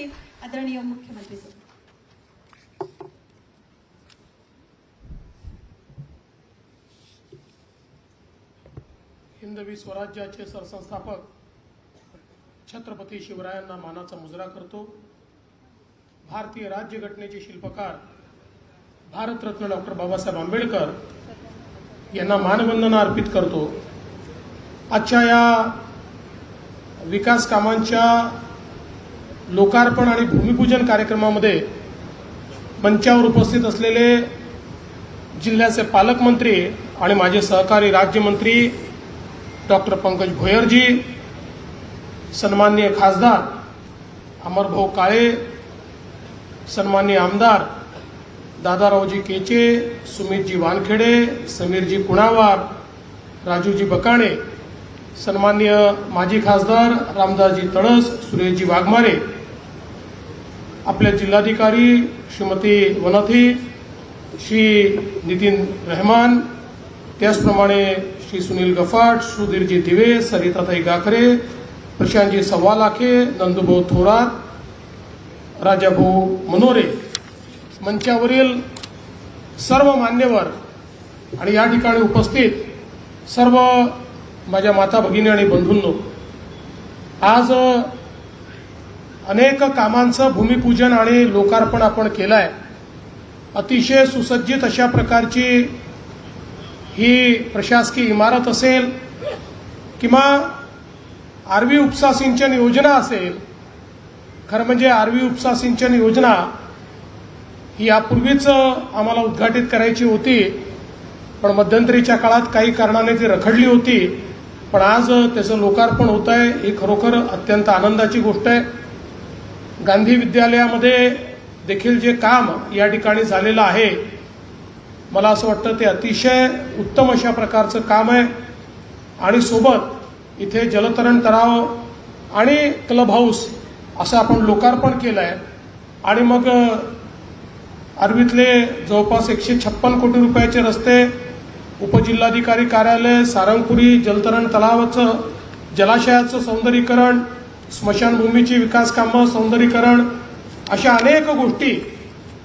असतील आदरणीय मुख्यमंत्री साहेब हिंदवी स्वराज्याचे सरसंस्थापक छत्रपती शिवरायांना मानाचा मुजरा करतो. भारतीय राज्यघटनेचे शिल्पकार भारतरत्न डॉक्टर बाबासाहेब आंबेडकर यांना मानवंदना अर्पित करतो. आजच्या या विकास कामांच्या लोकार्पण आणि भूमिपूजन कार्यक्रमामध्ये मंचावर उपस्थित असलेले जिल्ह्याचे पालकमंत्री आणि माझे सहकारी राज्यमंत्री डॉक्टर पंकज भोयरजी सन्माननीय खासदार अमरभाऊ काळे सन्माननीय आमदार दादारावजी केचे सुमितजी वानखेडे समीरजी कुणावार राजूजी बकाणे सन्माननीय माजी खासदार रामदासजी तळस सुरेशजी वाघमारे आपल्या जिल्हाधिकारी श्रीमती वनथी श्री नितीन रहमान त्याचप्रमाणे श्री सुनील गफाट सुधीरजी दिवे सरिताताई गाखरे प्रशांतजी सव्वालाखे नंदुभाऊ थोरात राजाभाऊ मनोरे मंचावरील सर्व मान्यवर आणि या ठिकाणी उपस्थित सर्व माझ्या माता भगिनी आणि बंधूंनो आज अनेक कामांचं भूमिपूजन आणि लोकार्पण आपण केलं आहे अतिशय सुसज्जित अशा प्रकारची ही प्रशासकीय इमारत असेल किंवा आरवी उपसा सिंचन योजना असेल खरं म्हणजे आरवी उपसा सिंचन योजना ही यापूर्वीच आम्हाला उद्घाटित करायची होती पण मध्यंतरीच्या काळात काही कारणाने ती रखडली होती पण आज त्याचं लोकार्पण होत आहे ही खरोखर अत्यंत आनंदाची गोष्ट आहे. गांधी विद्यालयामध्ये देखील जे काम या ठिकाणी झालेलं आहे मला असं वाटतं ते अतिशय उत्तम अशा प्रकारचं काम आहे. आणि सोबत इथे जलतरण तलाव आणि क्लब हाऊस असं आपण लोकार्पण केलं आहे आणि मग अरबीतले जवळपास एकशे छप्पन कोटी रुपयाचे रस्ते उपजिल्हाधिकारी कार्यालय सारंगपुरी जलतरण तलावाचं जलाशयाचं सौंदर्यीकरण स्मशानभूमीची विकास कामं सौंदर्यीकरण अशा अनेक गोष्टी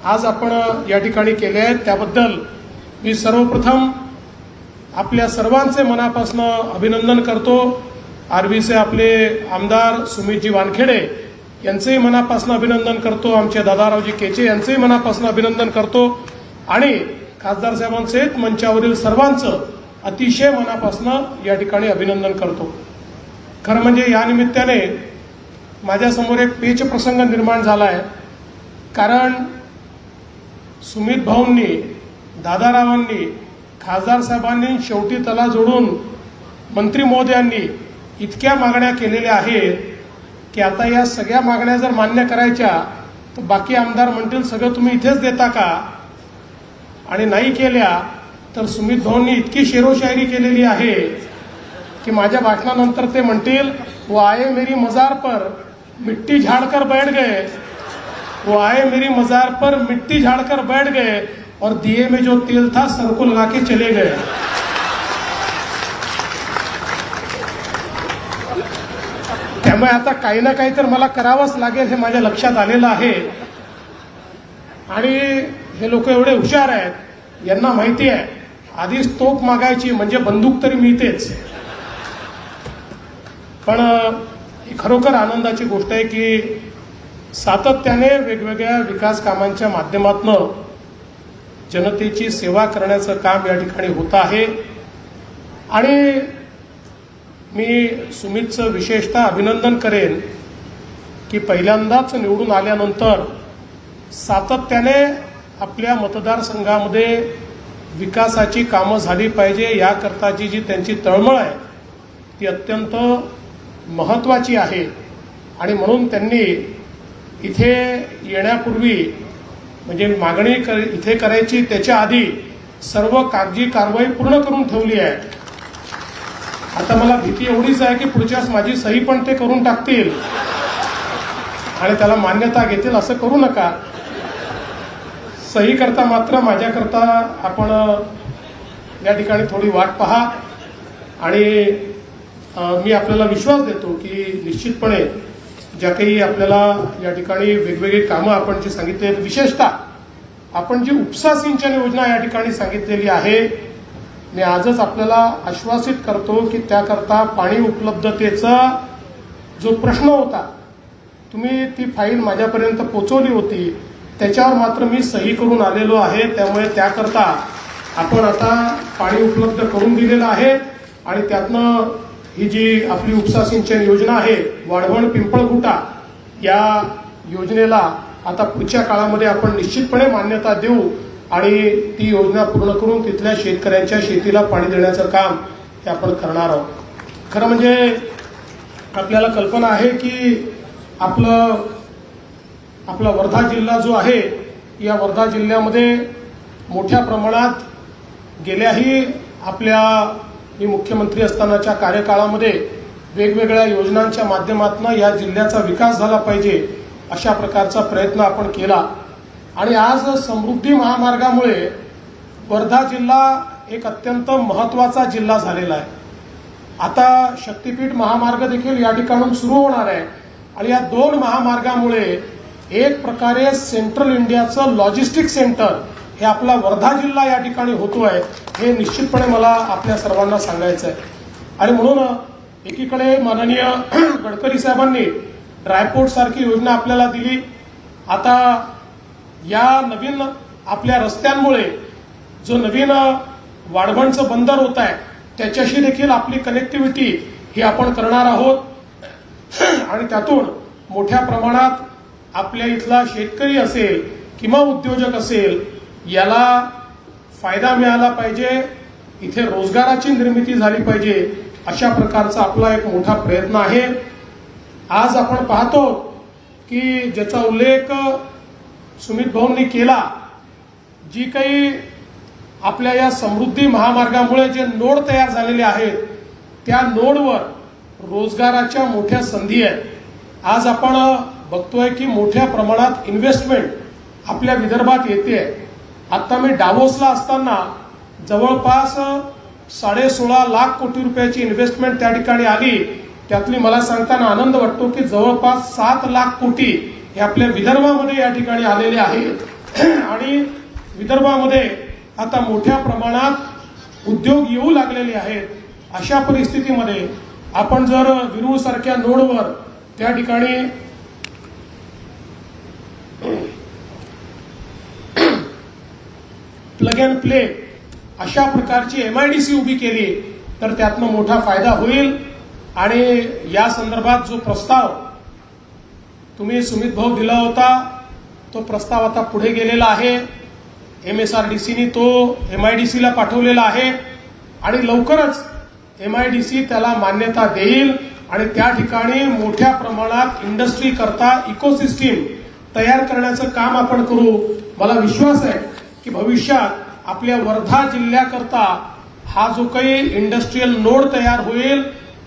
आज आपण या ठिकाणी केल्या आहेत. त्याबद्दल मी सर्वप्रथम आपल्या सर्वांचे मनापासून अभिनंदन करतो. आरबीचे आपले आमदार सुमितजी वानखेडे यांचंही मनापासून अभिनंदन करतो. आमचे दादारावजी केचे यांचंही मनापासून अभिनंदन करतो. आणि खासदार साहेबांचे मंचावरील सर्वांचं अतिशय मनापासून या ठिकाणी अभिनंदन करतो. खरं म्हणजे या निमित्ताने माझ्यासमोर एक पेच प्रसंग निर्माण झाला आहे कारण सुमित भाऊंनी दादारावांनी खासदार साहेबांनी शेवटी तला जोडून मंत्री महोदयांनी इतक्या मागण्या केलेल्या आहेत की आता या सगळ्या मागण्या जर मान्य करायच्या तर बाकी आमदार म्हणतील सगळं तुम्ही इथेच देता का? आणि नाही केल्या तर सुमित भाऊंनी इतकी शेरोशायरी केलेली आहे की माझ्या भाषणानंतर ते म्हणतील व आय मेरी मजार पर मिट्टी झाड़कर बैठ गए। वो आए मेरी मजार पर मिट्टी झाड़कर बैठ गए और दिए में जो तेल था सर को लगा के चले गए। त्यामुळे आता काही ना काही तर मला करावंच लागेल हे माझ्या लक्षात आलेलं आहे. आणि हे लोक एवढे हुशार आहेत यांना माहिती आहे आधीच तोफ मागायची म्हणजे बंदूक तरी मिळतेच. पण ही खरोखर आनंदाची गोष्ट आहे की सातत्याने वेगवेगळ्या विकास कामांच्या माध्यमातून जनतेची सेवा करण्याचं काम या ठिकाणी होत आहे. आणि मी सुमितचं विशेषतः अभिनंदन करेन की पहिल्यांदाच निवडून आल्यानंतर सातत्याने आपल्या मतदारसंघामध्ये विकासाची कामं झाली पाहिजे याकरताची जी त्यांची तळमळ आहे ती अत्यंत महत्त्वाची आहे. आणि म्हणून त्यांनी इथे येण्यापूर्वी म्हणजे मागणी कर इथे करायची त्याच्या आधी सर्व कागजी कारवाई पूर्ण करून ठेवली आहे. आता मला भीती एवढीच आहे की पुढच्यास माझी सही पण ते करून टाकतील. आणि त्याला मान्यता घेतील असं करू नका. सही करता मात्र माझ्याकरता आपण या ठिकाणी थोडी वाट पहा. आणि मी आपल्याला विश्वास देतो की निश्चितपणे ज्या काही आपल्याला या ठिकाणी वेगवेगळी कामं आपण जी सांगितली आहेत विशेषतः आपण जी उपसा सिंचन योजना या ठिकाणी सांगितलेली आहे मी आजच आपल्याला आश्वासित करतो की त्याकरता पाणी उपलब्धतेचा जो प्रश्न होता तुम्ही ती फाईल माझ्यापर्यंत पोचवली होती त्याच्यावर मात्र मी सही करून आलेलो आहे. त्यामुळे त्याकरता आपण आता पाणी उपलब्ध करून दिलेलं आहे आणि त्यातनं ही जी आपली उपसा सिंचन योजना आहे वाढवण पिंपळगुटा या योजनेला आता पुढच्या काळामध्ये आपण निश्चितपणे मान्यता देऊ आणि ती योजना पूर्ण करून तिथल्या शेतकऱ्यांच्या शेतीला पाणी देण्याचं काम हे आपण करणार आहोत. खरं म्हणजे आपल्याला कल्पना आहे की आपलं आपला वर्धा जिल्हा जो आहे या वर्धा जिल्ह्यामध्ये मोठ्या प्रमाणात गेल्याही आपल्या मी मुख्यमंत्री असतानाच्या कार्यकाळामध्ये वेगवेगळ्या योजनांच्या माध्यमातून या जिल्ह्याचा विकास झाला पाहिजे अशा प्रकारचा प्रयत्न आपण केला. आणि आज समृद्धी महामार्गामुळे वर्धा जिल्हा एक अत्यंत महत्त्वाचा जिल्हा झालेला आहे. आता शक्तीपीठ महामार्ग देखील या ठिकाणून सुरू होणार आहे आणि या दोन महामार्गामुळे एक प्रकारे सेंट्रल इंडियाचं लॉजिस्टिक सेंटर हे आपला वर्धा जिल्हा या ठिकाणी होतो आहे हे निश्चितपणे मला आपल्या सर्वांना सांगायचं आहे आणि म्हणून एकीकडे माननीय गडकरी साहेबांनी ड्रायपोर्ट सारखी योजना आपल्याला दिली. आता या नवीन आपल्या रस्त्यांमुळे जो नवीन वाढवणचं बंदर होत आहे त्याच्याशी देखील आपली कनेक्टिव्हिटी ही आपण करणार आहोत. आणि त्यातून मोठ्या प्रमाणात आपल्या इथला शेतकरी असेल किंवा उद्योजक असेल याला फायदा मिळाला पाहिजे इथे रोजगाराची निर्मिती झाली पाहिजे अशा प्रकारचा आपला एक मोठा प्रयत्न आहे. आज आपण पाहतो की ज्याचा उल्लेख सुमित भाऊंनी केला जी काही आपल्या या समृद्धी महामार्गामुळे जे नोड तयार झालेले आहेत त्या नोडवर रोजगाराच्या मोठ्या संधी आहेत. आज आपण बघतोय की मोठ्या प्रमाणात इन्व्हेस्टमेंट आपल्या विदर्भात येते आहे. आता मी डावोसला असताना जवळपास साडे सोळा लाख कोटी रुपयाची इन्व्हेस्टमेंट त्या ठिकाणी आली. त्यातली मला सांगताना आनंद वाटतो की जवळपास सात लाख कोटी हे आपल्या विदर्भामध्ये या ठिकाणी आलेले आहेत. आणि विदर्भामध्ये आता मोठ्या प्रमाणात उद्योग येऊ लागलेले आहेत. अशा परिस्थितीमध्ये आपण जर विरूळसारख्या नोडवर त्या ठिकाणी प्लग अँड प्ले अशा प्रकारची एमआयडीसी उभी केली तर त्यातनं मोठा फायदा होईल. आणि या संदर्भात जो प्रस्ताव तुम्ही सुमित भाऊ दिला होता तो प्रस्ताव आता पुढे गेलेला आहे. एम एस आर डी सीनी तो एम आय डी सीला पाठवलेला आहे. आणि लवकरच एम आय डी सी त्याला मान्यता देईल. आणि त्या ठिकाणी मोठ्या प्रमाणात इंडस्ट्री करता इकोसिस्टीम तयार करण्याचं काम आपण करू. मला विश्वास आहे की भविष्यात आपल्या वर्धा जिल्ह्याकरता हा जो काही इंडस्ट्रीयल नोड तयार होईल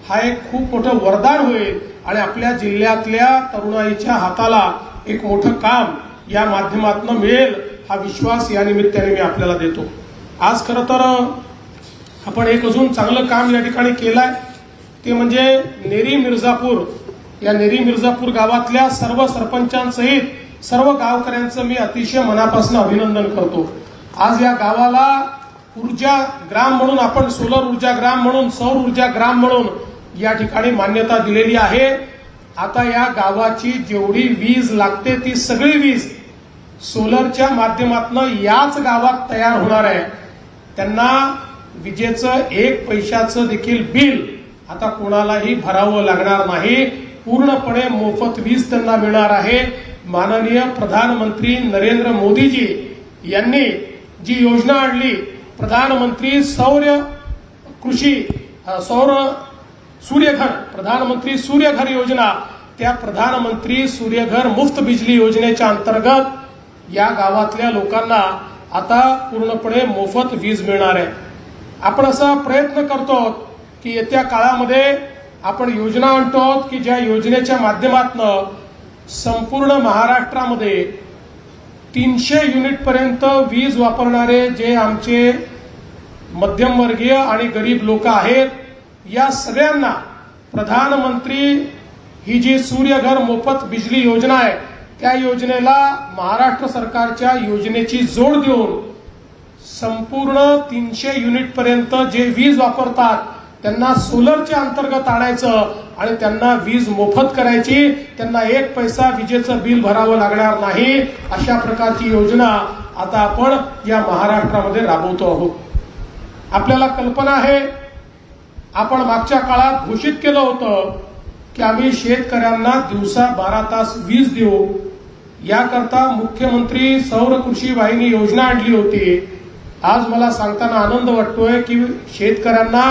हा एक खूप मोठं वरदान होईल आणि आपल्या जिल्ह्यातल्या तरुणाईच्या हाताला एक मोठं काम या माध्यमातून मिळेल हा विश्वास या निमित्ताने मी आपल्याला देतो. आज खरं तर आपण एक अजून चांगलं काम या ठिकाणी केलंय. ते म्हणजे नेरी मिर्झापूर. या नेरी मिर्झापूर गावातल्या सर्व सरपंचांसहित सर्व गावकऱ्यांचं मी अतिशय मनापासून अभिनंदन करतो. आज या गावाला ऊर्जा ग्राम म्हणून आपण सोलर ऊर्जा ग्राम म्हणून सौर ऊर्जा ग्राम म्हणून या ठिकाणी मान्यता दिलेली आहे. आता या गावाची जेवढी वीज लागते ती सगळी वीज सोलरच्या माध्यमातून याच गावात तयार होणार आहे. त्यांना विजेचं एक पैशाचं देखील बिल आता कोणालाही भरावं लागणार नाही. पूर्णपणे मोफत वीज त्यांना मिळणार आहे. माननीय प्रधानमंत्री नरेंद्र मोदीजी यांनी जी योजना आणली प्रधानमंत्री सौर्य कृषी सौर सूर्यघर प्रधानमंत्री सूर्यघर योजना त्या प्रधानमंत्री सूर्यघर मुफ्त बिजली योजनेच्या अंतर्गत या गावातल्या लोकांना आता पूर्णपणे मोफत वीज मिळणार आहे. आपण असा प्रयत्न करतो की येत्या काळामध्ये आपण योजना आणतो आहोत की ज्या योजनेच्या माध्यमातून संपूर्ण महाराष्ट्रामध्ये तीनशे युनिटपर्यंत वीज वापरणारे जे आमचे मध्यमवर्गीय आणि गरीब लोक आहेत या सगळ्यांना प्रधानमंत्री ही जी सूर्यघर मोफत बिजली योजना आहे त्या योजनेला महाराष्ट्र सरकारच्या योजनेची जोड देऊन संपूर्ण तीनशे युनिटपर्यंत जे वीज वापरतात त्यांना सोलरच्या अंतर्गत आणायचं आणि त्यांना वीज मोफत करायची. त्यांना एक पैसा विजेचं बिल भरावं लागणार नाही अशा प्रकारची योजना आता आपण या महाराष्ट्रामध्ये राबवतो आहोत. आपल्याला कल्पना आहे आपण मागच्या काळात घोषित केलं होतं की आम्ही शेतकऱ्यांना दिवसा बारा तास वीज देऊ. याकरता मुख्यमंत्री सौर कृषी वाहिनी योजना आणली होती. आज मला सांगताना आनंद वाटतोय की शेतकऱ्यांना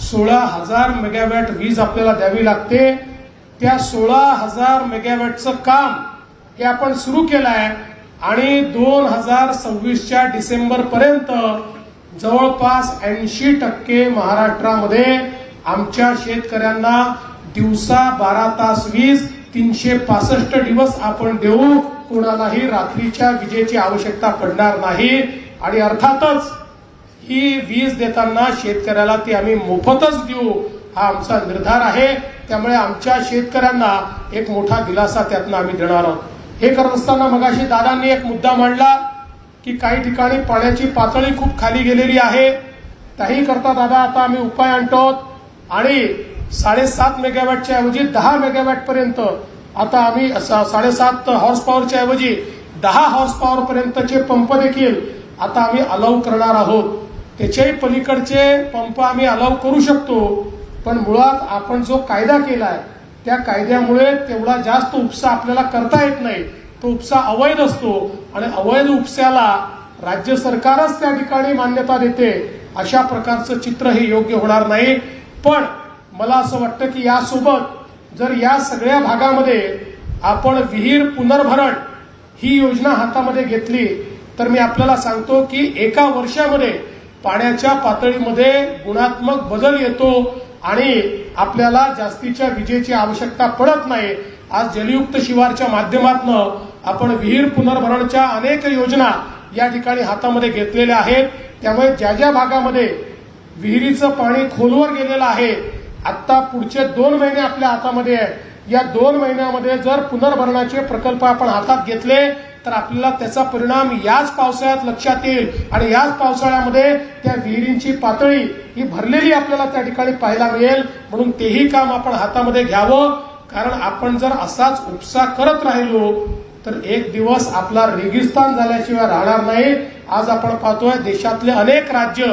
सोळा हजार मेगावॅट वीज आपल्याला द्यावी लागते. त्या सोळा हजार मेगावॅटचं काम हे आपण सुरू केलं आहे. आणि दोन हजार सव्वीसच्या डिसेंबर पर्यंत जवळपास ऐंशी टक्के महाराष्ट्रामध्ये आमच्या शेतकऱ्यांना दिवसा बारा तास वीज तीनशे पासष्ट दिवस आपण देऊ. कोणालाही रात्रीच्या विजेची आवश्यकता पडणार नाही. आणि अर्थातच की वीज देताना शेतकऱ्याला ती आम्ही मोफतच देऊ हा आमचा निर्धार आहे. त्यामुळे आमच्या शेतकऱ्यांना एक मोठा दिलासा त्यातनं आम्ही देणार आहोत. हे करत असताना मगाशी दादांनी एक मुद्दा मांडला की काही ठिकाणी पाण्याची पातळी खूप खाली गेलेली आहे. त्याही करता दादा आता आम्ही उपाय आणतो आणि साडेसात मेगावॅटच्या ऐवजी दहा मेगावॅट पर्यंत आता आम्ही सा- साडेसात हॉर्स पॉवरच्या ऐवजी दहा हॉर्स पॉवर पर्यंतचे पंप देखील आता आम्ही अलाव करणार आहोत. त्याच्याही पलीकडचे पंप आम्ही अलाव करू शकतो पण मुळात आपण जो कायदा केलाय त्या कायद्यामुळे तेवढा जास्त उपसा आपल्याला करता येत नाही. तो उपसा अवैध असतो आणि अवैध उपसाला राज्य सरकारच त्या ठिकाणी मान्यता देते. अशा प्रकारचं चित्र हे योग्य होणार नाही. पण मला असं वाटतं की यासोबत जर या सगळ्या भागामध्ये आपण विहीर पुनर्भरण ही योजना हातामध्ये घेतली तर मी आपल्याला सांगतो की एका वर्षामध्ये पाण्याच्या पातळीमध्ये गुणात्मक बदल येतो आणि आपल्याला जास्तीच्या विजेची आवश्यकता पडत नाही. आज जलयुक्त शिवारच्या माध्यमातून आपण विहीर पुनर्भरणच्या अनेक योजना या ठिकाणी हातामध्ये घेतलेल्या आहेत. त्यामुळे ज्या ज्या भागामध्ये विहिरीचं पाणी खोलवर गेलेलं आहे आता पुढचे दोन महिने आपल्या हातामध्ये आहे या दोन महिन्यामध्ये जर पुनर्भरणाचे प्रकल्प आपण हातात घेतले तर आपल्याला त्याचा परिणाम याच पावसाळ्यात लक्षात येईल. आणि याच पावसाळ्यामध्ये त्या विहिरींची पातळी ही भरलेली आपल्याला त्या ठिकाणी पाहायला मिळेल. म्हणून तेही काम आपण हातामध्ये घ्यावं. कारण आपण जर असाच उपसा करत राहिलो तर एक दिवस आपला रेगिस्तान झाल्याशिवाय राहणार नाही. आज आपण पाहतोय देशातले अनेक राज्य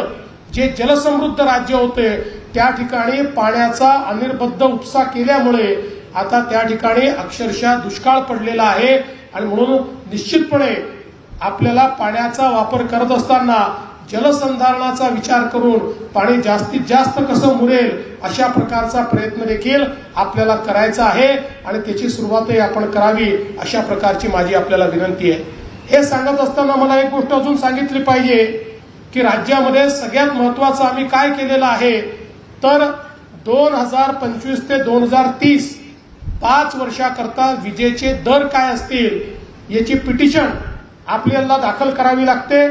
जे जलसमृद्ध राज्य होते त्या ठिकाणी पाण्याचा अनिर्बद्ध उपसा केल्यामुळे आता त्या ठिकाणी अक्षरशः दुष्काळ पडलेला आहे. आणि म्हणून निश्चितपणे आपल्याला पाण्याचा वापर करत असताना जलसंधारणाचा विचार करून पाणी जास्तीत जास्त कसं मुरेल अशा प्रकारचा प्रयत्न देखील आपल्याला करायचा आहे आणि त्याची सुरुवातही आपण करावी अशा प्रकारची माझी आपल्याला विनंती आहे. हे सांगत असताना मला एक गोष्ट अजून सांगितली पाहिजे की राज्यामध्ये सगळ्यात महत्वाचं आम्ही काय केलेलं आहे? तर दोन हजार पंचवीस ते दोन हजार तीस पाच वर्षाकरता विजेचे दर काय असतील याची पिटिशन आपल्याला दाखल करावी लागते.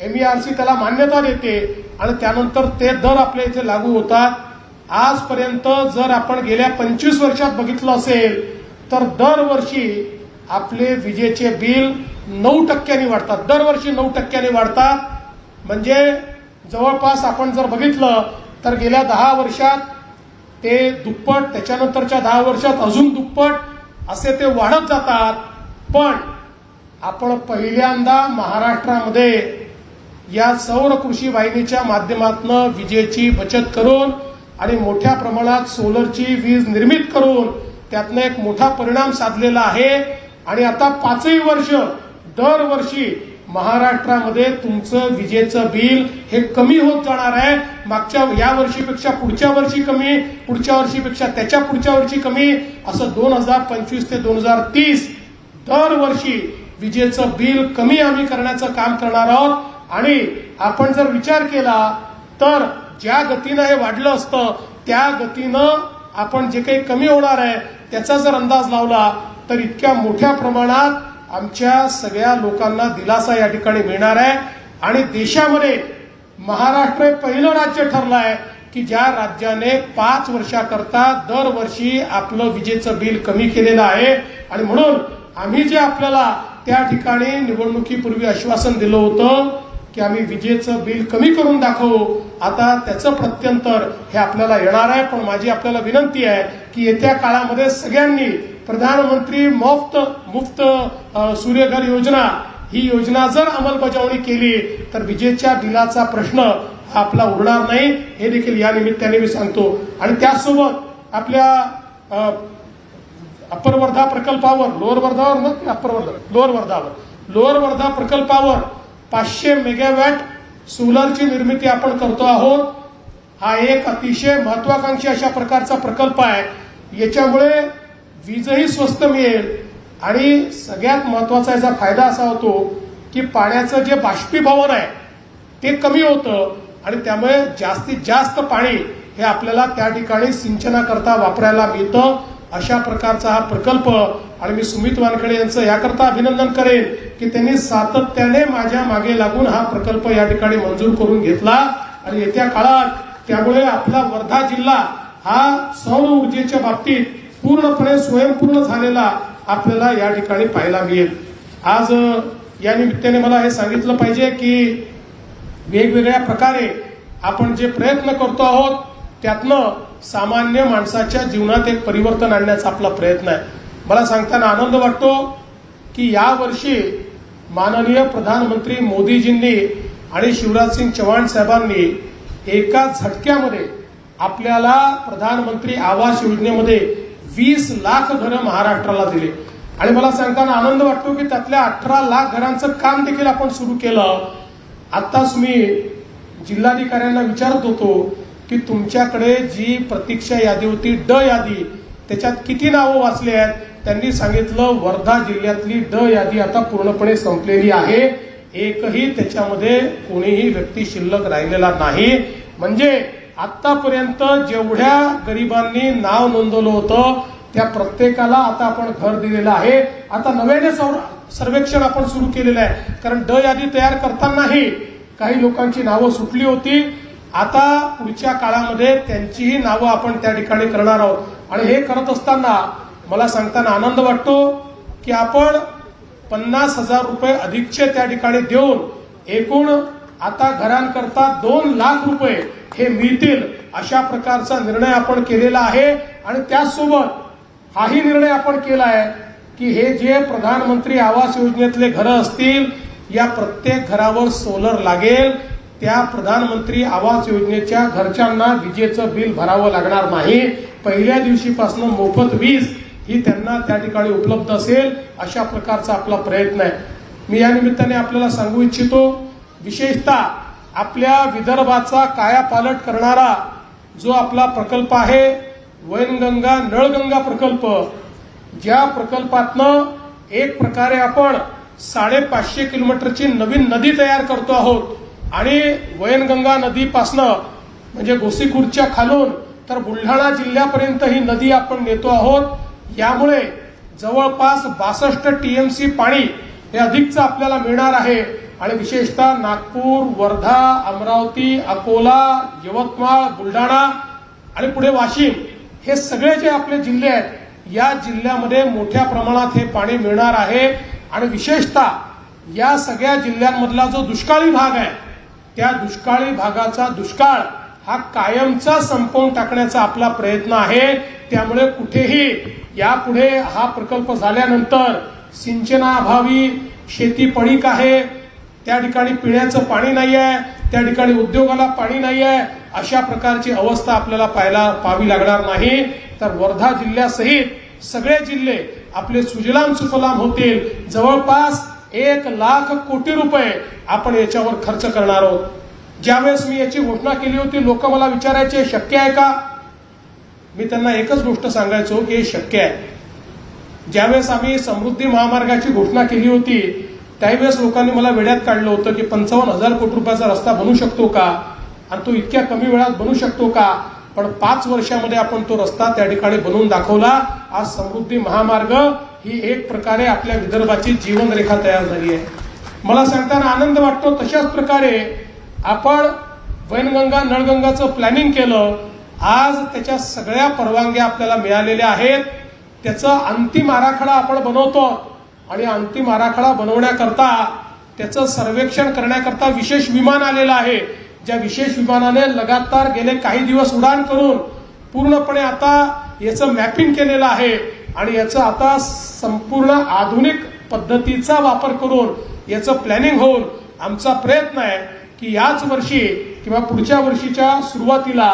एमईआरसी त्याला मान्यता देते आणि त्यानंतर ते दर आपल्या इथे लागू होतात. आजपर्यंत जर आपण गेल्या पंचवीस वर्षात बघितलं असेल तर दरवर्षी आपले विजेचे बिल नऊ टक्क्यांनी वाढतात. दरवर्षी नऊ टक्क्यांनी वाढतात. म्हणजे जवळपास आपण जर बघितलं तर गेल्या दहा वर्षात ते दुप्पट त्याच्यानंतरच्या दहा वर्षात अजून दुप्पट असे ते वाढत जातात. पण आपण पहिल्यांदा महाराष्ट्रामध्ये या सौर कृषी वाहिनीच्या माध्यमातून विजेची बचत करून आणि मोठ्या प्रमाणात सोलरची वीज निर्मित करून त्यातनं एक मोठा परिणाम साधलेला आहे. आणि आता पाचही वर्ष दरवर्षी महाराष्ट्रामध्ये तुमचं विजेचं बिल हे कमी होत जाणार आहे. मागच्या या वर्षीपेक्षा पुढच्या वर्षी कमी पुढच्या वर्षीपेक्षा त्याच्या पुढच्या वर्षी कमी असं दोन हजार पंचवीस ते दोन हजार तीस दरवर्षी विजेचं बिल कमी आम्ही करण्याचं काम करणार आहोत. आणि आपण जर विचार केला तर ज्या गतीनं हे वाढलं असतं त्या गतीनं आपण जे काही कमी होणार आहे त्याचा जर अंदाज लावला तर इतक्या मोठ्या प्रमाणात आमच्या सगळ्या लोकांना दिलासा या ठिकाणी मिळणार आहे. आणि देशामध्ये महाराष्ट्र हे पहिलं राज्य ठरलं आहे की ज्या राज्याने पाच वर्षाकरता दरवर्षी आपलं विजेचं बिल कमी केलेलं आहे. आणि म्हणून आम्ही जे आपल्याला त्या ठिकाणी निवडणुकीपूर्वी आश्वासन दिलं होतं की आम्ही विजेचं बिल कमी करून दाखवू आता त्याचं प्रत्यंतर हे आपल्याला येणार आहे. पण माझी आपल्याला विनंती आहे की येत्या काळामध्ये सगळ्यांनी प्रधानमंत्री मोफ्त मुफ्त सूर्यघर योजना. ही योजना जर अंमलबजावणी केली तर विजेच्या बिलाचा प्रश्न हा आपला उरणार नाही. हे देखील या निमित्ताने मी सांगतो. आणि त्याचसोबत आपल्या अप्पर वर्धा प्रकल्पावर लोअर वर्धावर ना की अप्पर वर्धा लोअर वर्धावर लोअर वर्धा प्रकल्पावर पाचशे मेगावॅट सोलरची निर्मिती आपण करतो आहोत. हा एक अतिशय महत्वाकांक्षी अशा प्रकारचा प्रकल्प आहे. याच्यामुळे वीजही स्वस्त मिळेल. आणि सगळ्यात महत्त्वाचा याचा फायदा असा होतो की पाण्याचं जे बाष्पीभवन आहे ते कमी होतं आणि त्यामुळे जास्तीत जास्त पाणी हे आपल्याला त्या ठिकाणी सिंचनाकरता वापरायला मिळतं. अशा प्रकारचा हा प्रकल्प आणि मी सुमित वानखेडे यांचं याकरता अभिनंदन करेन की त्यांनी सातत्याने माझ्या मागे लागून हा प्रकल्प या ठिकाणी मंजूर करून घेतला. आणि येत्या काळात त्यामुळे आपला वर्धा जिल्हा हा सौर ऊर्जेच्या बाबतीत पूर्णपणे स्वयंपूर्ण झालेला आपल्याला या ठिकाणी पाहायला मिळेल. आज या निमित्ताने मला हे सांगितलं पाहिजे की वेगवेगळ्या प्रकारे आपण जे प्रयत्न करतो आहोत त्यातनं सामान्य माणसाच्या जीवनात एक परिवर्तन आणण्याचा आपला प्रयत्न आहे. मला सांगताना आनंद वाटतो की या वर्षी माननीय प्रधानमंत्री मोदीजींनी आणि शिवराजसिंग चव्हाण साहेबांनी एका झटक्यामध्ये आपल्याला प्रधानमंत्री आवास योजनेमध्ये वीस लाख घरं महाराष्ट्राला दिले. आणि मला सांगताना आनंद वाटतो की त्यातल्या अठरा लाख घरांचं काम देखील आपण सुरू केलं. आत्ताच मी जिल्हाधिकाऱ्यांना विचारत होतो की तुमच्याकडे जी प्रतीक्षा यादी होती ड यादी त्याच्यात किती नावं वाचली आहेत? त्यांनी सांगितलं वर्धा जिल्ह्यातली ड यादी आता पूर्णपणे संपलेली आहे. एकही त्याच्यामध्ये कोणीही व्यक्ती शिल्लक राहिलेला नाही. म्हणजे आतापर्यंत जेवढ्या गरिबांनी नाव नोंदवलं होतं त्या प्रत्येकाला आता आपण घर दिलेलं आहे. आता नव्याने सर्वेक्षण आपण सुरू केलेलं आहे. कारण ड यादी तयार करतानाही काही लोकांची नावं सुटली होती. आता पुढच्या काळामध्ये त्यांचीही नावं आपण त्या ठिकाणी करणार आहोत. आणि हे करत असताना मला सांगताना आनंद वाटतो की आपण पन्नास हजार रुपये अधिकचे त्या ठिकाणी देऊन एकूण आता घरांकरता दोन लाख रुपये हे मिळतील अशा प्रकारचा निर्णय आपण केलेला आहे. आणि त्याचसोबत हाही निर्णय आपण केला आहे की हे जे प्रधानमंत्री आवास योजनेतले घरं असतील या प्रत्येक घरावर सोलर लागेल. त्या प्रधानमंत्री आवास योजनेच्या घरच्यांना विजेचं बिल भरावं लागणार नाही. पहिल्या दिवशीपासून मोफत वीज ही त्यांना त्या ठिकाणी उपलब्ध असेल अशा प्रकारचा आपला प्रयत्न आहे. मी या निमित्ताने आपल्याला सांगू इच्छितो विशेषतः आपल्या विदर्भाचा कायापालट करणारा जो आपला प्रकल्प आहे वैनगंगा नळगंगा प्रकल्प ज्या प्रकल्पातनं एक प्रकारे आपण साडेपाचशे किलोमीटरची नवीन नदी तयार करतो आहोत आणि वैनगंगा नदीपासनं म्हणजे गोसीखुर्दच्या खालून तर बुलढाणा जिल्ह्यापर्यंत ही नदी आपण नेतो आहोत. यामुळे जवळपास बासष्ट टीएमसी पाणी हे अधिकचं आपल्याला मिळणार आहे. आणि विशेषतः नागपूर वर्धा अमरावती अकोला यवतमाळ बुलढाणा आणि पुढे वाशिम हे सगळे जे आपले जिल्हे आहेत या जिल्ह्यामध्ये मोठ्या प्रमाणात हे पाणी मिळणार आहे. आणि विशेषतः या सगळ्या जिल्ह्यांमधला जो दुष्काळी भाग आहे त्या दुष्काळी भागाचा दुष्काळ हा कायमचा संपवून टाकण्याचा आपला प्रयत्न आहे. त्यामुळे कुठेही यापुढे हा प्रकल्प झाल्यानंतर सिंचनाअभावी शेती पडीक आहे त्या ठिकाणी पिण्याचं पाणी नाही आहे त्या ठिकाणी उद्योगाला पाणी नाही आहे अशा प्रकारची अवस्था आपल्याला पाहायला पाहावी लागणार नाही. तर वर्धा जिल्ह्यासहित सगळे जिल्हे आपले सुजलाम सुफलाम होतील. जवळपास एक लाख कोटी रुपये आपण याच्यावर खर्च करणार आहोत. ज्यावेळेस मी याची घोषणा केली होती लोक मला विचारायचे शक्य आहे का? मी त्यांना एकच गोष्ट सांगायचो की हे शक्य आहे. ज्यावेळेस आम्ही समृद्धी महामार्गाची घोषणा केली होती त्यावेळेस लोकांनी मला वेड्यात काढलं होतं की पंचावन्न हजार कोटी रुपयाचा रस्ता बनू शकतो का? आणि तो इतक्या कमी वेळात बनू शकतो का? पण पाच वर्षामध्ये आपण तो रस्ता त्या ठिकाणी बनवून दाखवला. आज समृद्धी महामार्ग ही एक प्रकारे आपल्या विदर्भाची जीवनरेखा तयार झाली आहे. मला सांगताना आनंद वाटतो तशाच प्रकारे आपण वैनगंगा नळगंगाचं प्लॅनिंग केलं. आज त्याच्या सगळ्या परवानग्या आपल्याला मिळालेल्या आहेत. त्याचं अंतिम आराखडा आपण बनवतो. आणि अंतिम आराखडा बनवण्याकरता त्याचं सर्वेक्षण करण्याकरता विशेष विमान आलेलं आहे. ज्या विशेष विमानाने लगातार गेले काही दिवस उडान करून पूर्णपणे आता याचं मॅपिंग केलेलं आहे. आणि याचं आता संपूर्ण आधुनिक पद्धतीचा वापर करून याचं प्लॅनिंग होऊन आमचा प्रयत्न आहे की याच वर्षी किंवा पुढच्या वर्षीच्या सुरुवातीला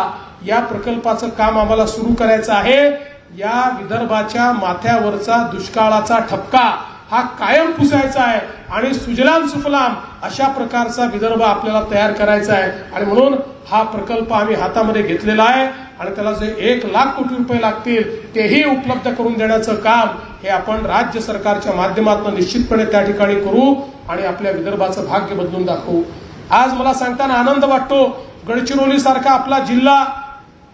या प्रकल्पाचं काम आम्हाला सुरू करायचं आहे. या विदर्भाच्या माथ्यावरचा दुष्काळाचा ठपका हा कायम पुसायचा आहे. आणि सुजलाम सुफलाम अशा प्रकारचा विदर्भ आपल्याला तयार करायचा आहे. आणि म्हणून हा प्रकल्प आम्ही हातामध्ये घेतलेला आहे. आणि त्याला जे एक लाख कोटी रुपये लागतील तेही उपलब्ध करून देण्याचं काम हे आपण राज्य सरकारच्या माध्यमातून निश्चितपणे त्या ठिकाणी करू आणि आपल्या विदर्भाचं भाग्य बदलून दाखवू. आज मला सांगताना आनंद वाटतो. गडचिरोली सारखा आपला जिल्हा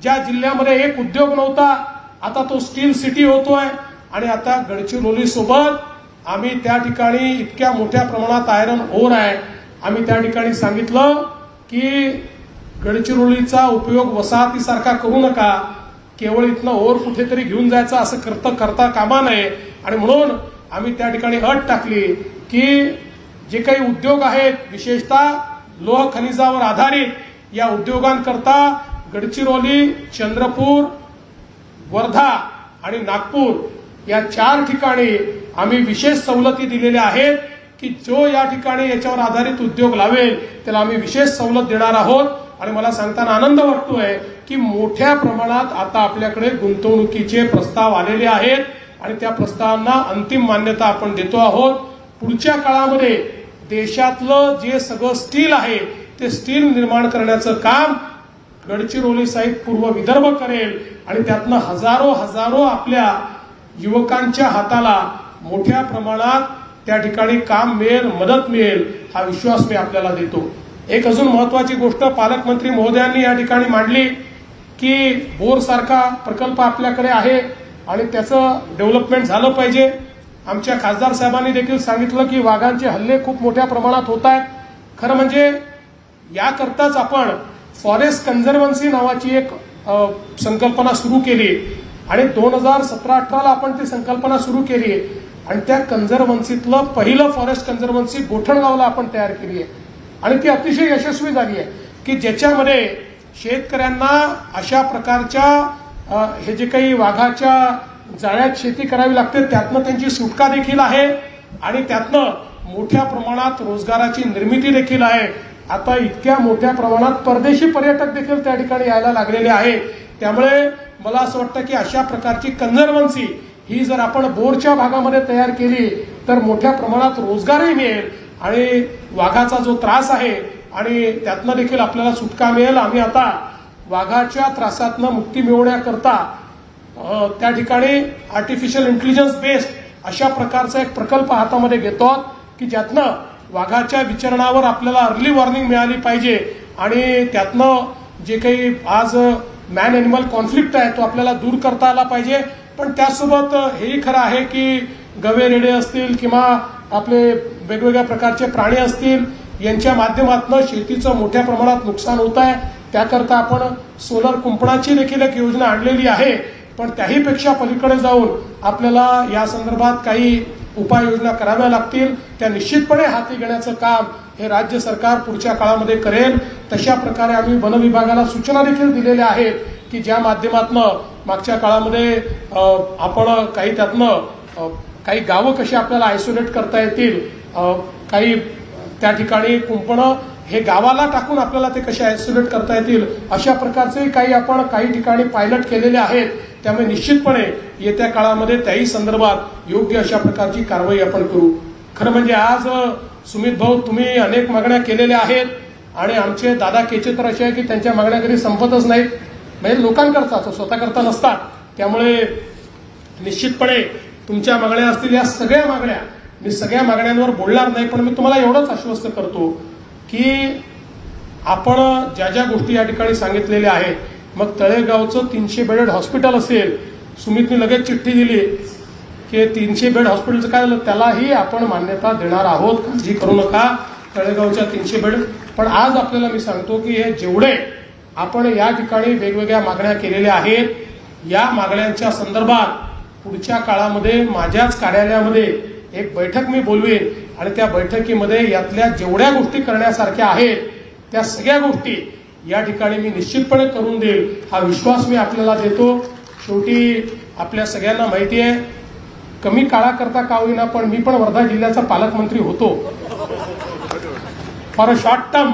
ज्या जिल्ह्यामध्ये एक उद्योग नव्हता आता तो स्टील सिटी होतोय. आणि आता गडचिरोली सोबत आम्ही त्या ठिकाणी इतक्या मोठ्या प्रमाणात आयरन ओर आहे. आम्ही त्या ठिकाणी सांगितलं की गडचिरोलीचा उपयोग वसाहतीसारखा करू नका. केवळ इथनं ओर कुठेतरी घेऊन जायचं असं करता करता कामा नये. आणि म्हणून आम्ही त्या ठिकाणी अट टाकली की जे काही उद्योग आहेत विशेषतः लोह खनिजावर आधारित या उद्योगांकरता गडचिरोली चंद्रपूर वर्धा आणि नागपूर या चार ठिकाणी आम्ही विशेष सवलती दिलेल्या आहेत की जो या ठिकाणी याच्यावर आधारित उद्योग लावेल त्याला आम्ही विशेष सवलत देणार आहोत. आणि मला सांगताना आनंद वाटतोय की मोठ्या प्रमाणात आता आपल्याकडे गुंतवणुकीचे प्रस्ताव आलेले आहेत. आणि त्या प्रस्तावांना अंतिम मान्यता आपण देतो आहोत. पुढच्या काळामध्ये देशातलं जे सगळं स्टील आहे ते स्टील निर्माण करण्याचं काम गडचिरोली साहेब पूर्व विदर्भ करेल. आणि त्यातनं हजारो हजारो आपल्या युवकांच्या हाताला मोठ्या प्रमाणात त्या ठिकाणी काम मिळेल मदत मिळेल हा विश्वास मी आपल्याला देतो. एक अजून महत्वाची गोष्ट पालकमंत्री महोदयांनी या ठिकाणी मांडली की बोर सारखा प्रकल्प आपल्याकडे आहे आणि त्याचं डेव्हलपमेंट झालं पाहिजे. आमच्या खासदार साहेबांनी देखील सांगितलं की वाघांचे हल्ले खूप मोठ्या प्रमाणात होत आहेत. खरं म्हणजे याकरताच आपण फॉरेस्ट कन्झर्वन्सी नावाची एक संकल्पना सुरू केली. आणि दोन हजार सतरा अठराला आपण ती संकल्पना सुरू केली आहे आणि त्या कन्झर्वन्सीतलं पहिलं फॉरेस्ट कन्झर्वन्सी गोठणगावला आपण तयार केली आहे आणि ती अतिशय यशस्वी झाली आहे की ज्याच्यामध्ये शेतकऱ्यांना अशा प्रकारच्या हे जे काही वाघाच्या जाळ्यात शेती करावी लागते त्यातनं त्यांची सुटका देखील आहे आणि त्यातनं मोठ्या प्रमाणात रोजगाराची निर्मिती देखील आहे. आता इतक्या मोठ्या प्रमाणात परदेशी पर्यटक देखील त्या ठिकाणी यायला लागलेले आहे. त्यामुळे मला असं वाटतं की अशा प्रकारची कन्झर्वन्सी ही जर आपण बोरच्या भागामध्ये तयार केली तर मोठ्या प्रमाणात रोजगारही मिळेल आणि वाघाचा जो त्रास आहे आणि त्यातनं देखील आपल्याला सुटका मिळेल. आम्ही आता वाघाच्या त्रासातनं मुक्ती मिळवण्याकरता त्या ठिकाणी आर्टिफिशियल इंटेलिजन्स बेस्ड अशा प्रकारचा एक प्रकल्प हातामध्ये घेतो आहोत की ज्यातनं वाघाच्या विचरणावर आपल्याला अर्ली वॉर्निंग मिळाली पाहिजे आणि त्यातनं जे काही आज मॅन एनिमल कॉन्फ्लिक्ट आहे तो आपल्याला दूर करता आला पाहिजे. पण त्यासोबत हेही खरं आहे की गवे रेडे असतील किंवा आपले वेगवेगळ्या प्रकारचे प्राणी असतील यांच्या माध्यमातून शेतीचं मोठ्या प्रमाणात नुकसान होत आहे. त्याकरता आपण सोलर कुंपणाची देखील एक योजना आणलेली आहे. पण त्याहीपेक्षा पलीकडे जाऊन आपल्याला या संदर्भात काही उपाययोजना कराव्या लागतील. त्या निश्चितपणे हाती घेण्याचं काम हे राज्य सरकार पुढच्या काळामध्ये करेल. तशा प्रकारे आम्ही वन विभागाला सूचना देखील दिलेल्या आहेत की ज्या माध्यमातनं मागच्या काळामध्ये आपण काही त्यातनं काही गावं कशी आपल्याला आयसोलेट करता येतील काही त्या ठिकाणी कुंपणं हे गावाला टाकून आपल्याला ते कसे आयसोलेट करता येतील अशा प्रकारचे काही आपण काही ठिकाणी पायलट केलेले आहेत. त्यामुळे निश्चितपणे येत्या काळामध्ये त्याही संदर्भात योग्य अशा प्रकारची कारवाई आपण करू. खरं म्हणजे आज सुमित भाऊ तुम्ही अनेक मागण्या केलेल्या आहेत आणि आमचे दादा केचे तर असे आहे की त्यांच्या मागण्या कधी संपतच नाहीत. म्हणजे लोकांकरता असं स्वतःकरता नसतात. त्यामुळे निश्चितपणे तुमच्या मागण्या असतील या सगळ्या मागण्या मी सगळ्या मागण्यांवर बोलणार नाही पण मी तुम्हाला एवढंच आश्वस्त करतो की आपण ज्या ज्या गोष्टी या ठिकाणी सांगितलेल्या आहेत मग तळेगावचं तीनशे बेडेड हॉस्पिटल असेल सुमितने लगेच चिठ्ठी दिली की तीनशे बेड हॉस्पिटलचं काय झालं? त्यालाही आपण मान्यता देणार आहोत. काळजी करू नका. तळेगावच्या तीनशे बेड. पण आज आपल्याला मी सांगतो की हे जेवढे आपण या ठिकाणी वेगवेगळ्या मागण्या केलेल्या आहेत या मागण्यांच्या संदर्भात पुढच्या काळामध्ये माझ्याच कार्यालयामध्ये एक बैठक मी बोलवेन आणि त्या बैठकीमध्ये यातल्या जेवढ्या गोष्टी करण्यासारख्या आहेत त्या सगळ्या गोष्टी या ठिकाणी मी निश्चितपणे करून देईल. हा विश्वास मी आपल्याला देतो. शेवटी आपल्या सगळ्यांना माहिती आहे कमी काळाकरता का होईना पण मी पण वर्धा जिल्ह्याचा पालकमंत्री होतो. फॉर अ शॉर्ट टर्म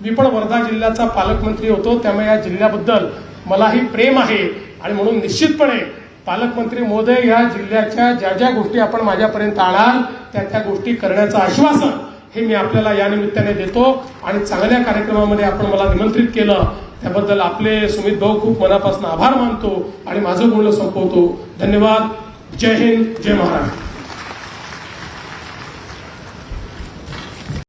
मी पण वर्धा जिल्ह्याचा पालकमंत्री होतो. त्यामुळे या जिल्ह्याबद्दल मलाही प्रेम आहे आणि म्हणून निश्चितपणे पालकमंत्री मोदय या जिल्ह्याच्या ज्या ज्या गोष्टी आपण माझ्यापर्यंत आणाल त्या त्या गोष्टी करण्याचं आश्वासन हे मी आपल्याला या निमित्ताने देतो आणि चांगल्या कार्यक्रमामध्ये आपण मला निमंत्रित केलं. त्याबद्दल आपले सुमित भाऊ खूप मनापासून आभार मानतो आणि माझं बोलणं संपवतो. धन्यवाद. जय हिंद जय महाराष्ट्र